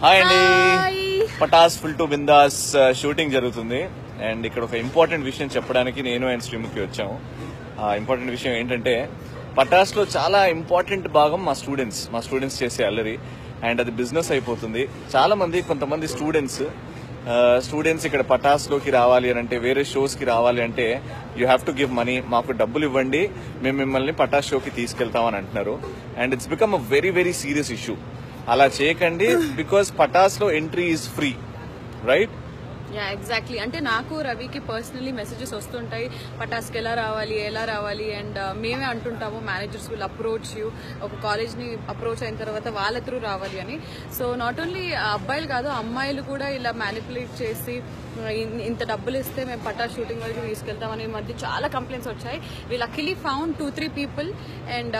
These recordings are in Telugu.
హాయ్ అండి. Pataas full to bindaas shooting జరుగుతుంది. అండ్ ఇక్కడ ఒక ఇంపార్టెంట్ విషయం చెప్పడానికి నేను అండ్ శ్రీముఖి వచ్చాము. ఆ ఇంపార్టెంట్ విషయం ఏంటంటే పటాస్లో చాలా ఇంపార్టెంట్ భాగం మా స్టూడెంట్స్ మా స్టూడెంట్స్ చేసే అల్లరి. అండ్ అది బిజినెస్ అయిపోతుంది. చాలా మంది కొంతమంది స్టూడెంట్స్ స్టూడెంట్స్ ఇక్కడ పటాస్లోకి రావాలి అని అంటే వేరే షోస్కి రావాలి అంటే you have to give money మాకు డబ్బులు ఇవ్వండి మేము మిమ్మల్ని పటాస్ షోకి తీసుకెళ్తామని అంటున్నారు. And it's become a very very serious issue అలా చేయకండి because పటాస్లో entry is free right ya exactly అంటే నాకు రవికి పర్సనలీ మెసేజెస్ వస్తుంటాయి పటాస్కి ఎలా రావాలి ఎలా రావాలి అండ్ uh, మేమే అంటుంటాము మేనేజర్స్ విల్ అప్రోచ్ యూ ఒక కాలేజ్ని అప్రోచ్ అయిన తర్వాత వాళ్ళ త్రూ రావాలి అని. సో నాట్ ఓన్లీ అబ్బాయిలు కాదు అమ్మాయిలు కూడా ఇలా మ్యానిపులేట్ చేసి ఇంత డబ్బులు ఇస్తే మేము పటా షూటింగ్ వరకు తీసుకెళ్తామని ఈ మధ్య చాలా కంప్లైంట్స్ వచ్చాయి. We luckily found two three people and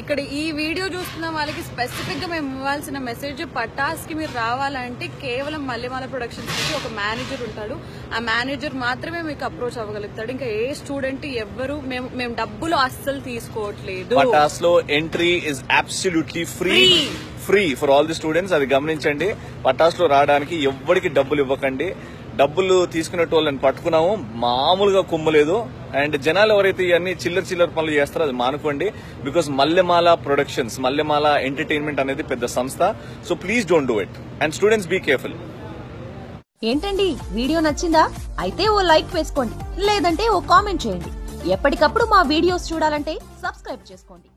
ఇక్కడ ఈ వీడియో చూస్తున్న వాళ్ళకి స్పెసిఫిక్గా మేము ఇవ్వాల్సిన మెసేజ్ పటాస్కి మీరు రావాలంటే కేవలం మల్లెమాల ప్రొడక్షన్స్ నుంచి ఒక మేనేజర్ ఉంటాడు. ఆ మేనేజర్ మాత్రమే మీకు అప్రోచ్ అవ్వగలుగుతాడు. ఇంకా ఏ స్టూడెంట్ ఎవ్వరు మేము మేము డబ్బులు అస్సలు తీసుకోవట్లేదు. పటాస్లో entry is absolutely free. Free for all the students అది గమనించండి. పటాస్లో రావడానికి ఎవ్వరికి డబ్బులు ఇవ్వకండి. డబ్బులు తీసుకునేటోళ్ళని పట్టుకున్నాము. మామూలుగా కుమ్మలేదు. అండ్ జనాలు ఎవరైతే ఇవన్నీ చిల్లర చిల్లర పనులు చేస్తారో అది మానుకోండి. Because Mallemala productions Mallemala entertainment అనేది పెద్ద సంస్థ. So please don't do it and students be careful ఏంటండి? వీడియో నచ్చిందా? అయితే ఓ లైక్ వేసుకోండి. లేదంటే ఓ కామెంట్ చేయండి. ఎప్పటికప్పుడు మా వీడియోస్ చూడాలంటే సబ్స్క్రైబ్ చేసుకోండి.